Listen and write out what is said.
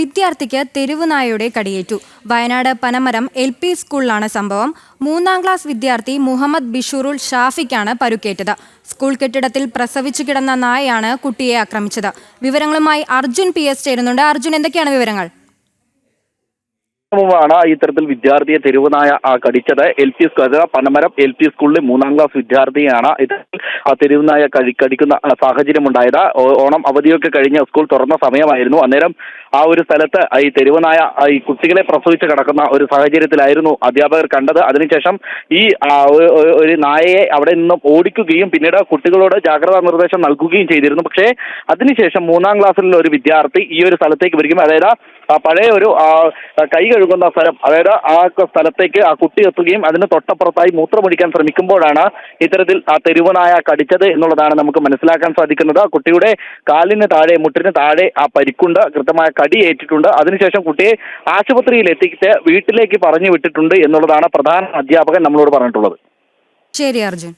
വിദ്യാർത്ഥിക്ക് തെരുവുനായയുടെ കടിയേറ്റു. വയനാട് പനമരം എൽ പി സ്കൂളിലാണ് സംഭവം. മൂന്നാം ക്ലാസ് വിദ്യാർത്ഥി മുഹമ്മദ് ബിഷൂറുൽ ഷാഫിക്കാണ് പരുക്കേറ്റത്. സ്കൂൾ കെട്ടിടത്തിൽ പ്രസവിച്ചു കിടന്ന നായയാണ് കുട്ടിയെ ആക്രമിച്ചത്. വിവരങ്ങളുമായി അർജുൻ പി എസ് ചേരുന്നുണ്ട്. അർജുൻ എന്തൊക്കെയാണ് വിവരങ്ങൾ? ാണ് ഇത്തരത്തിൽ വിദ്യാർത്ഥിയെ തെരുവുനായ കടിച്ചത്. L P school Panamaram L P സ്കൂളിലെ മൂന്നാം ക്ലാസ് വിദ്യാർത്ഥിയാണ്. ഇത്തരത്തിൽ ആ തെരുവുനായ കടിക്കുന്ന സാഹചര്യം ഉണ്ടായത് ഓണം അവധിയൊക്കെ കഴിഞ്ഞ് സ്കൂൾ തുറന്ന സമയമായിരുന്നു. അന്നേരം ആ ഒരു സ്ഥലത്ത് ഈ തെരുവനായ ഈ കുട്ടികളെ പ്രസവിച്ച് കിടക്കുന്ന ഒരു സാഹചര്യത്തിലായിരുന്നു അധ്യാപകർ കണ്ടത്. അതിനുശേഷം ഈ ഒരു നായയെ അവിടെ നിന്നും ഓടിക്കുകയും പിന്നീട് കുട്ടികളോട് ജാഗ്രതാ നിർദ്ദേശം നൽകുകയും ചെയ്തിരുന്നു. പക്ഷേ അതിനുശേഷം മൂന്നാം ക്ലാസ്സിലുള്ള ഒരു വിദ്യാർത്ഥി ഈ ഒരു സ്ഥലത്തേക്ക് വരികയും അതായത് പഴയ ഒരു കൈ കഴുകുന്ന സ്ഥലം അതായത് ആ സ്ഥലത്തേക്ക് ആ കുട്ടി എത്തുകയും അതിന് തൊട്ടപ്പുറത്തായി മൂത്രമൊഴിക്കാൻ ശ്രമിക്കുമ്പോഴാണ് ഇത്തരത്തിൽ ആ തെരുവനായ കടിച്ചത് എന്നുള്ളതാണ് നമുക്ക് മനസ്സിലാക്കാൻ സാധിക്കുന്നത്. ആ കുട്ടിയുടെ കാലിന് താഴെ മുട്ടിന് താഴെ ആ പരിക്കുണ്ട്. കൃത്യമായ കടി ഏറ്റിട്ടുണ്ട് അതിനുശേഷം കുട്ടിയെ ആശുപത്രിയിൽ എത്തിച്ച് വീട്ടിലേക്ക് പറഞ്ഞു വിട്ടിട്ടുണ്ട് എന്നുള്ളതാണ് പ്രധാന അധ്യാപകൻ നമ്മളോട് പറഞ്ഞിട്ടുള്ളത്. ശരി അർജുൻ.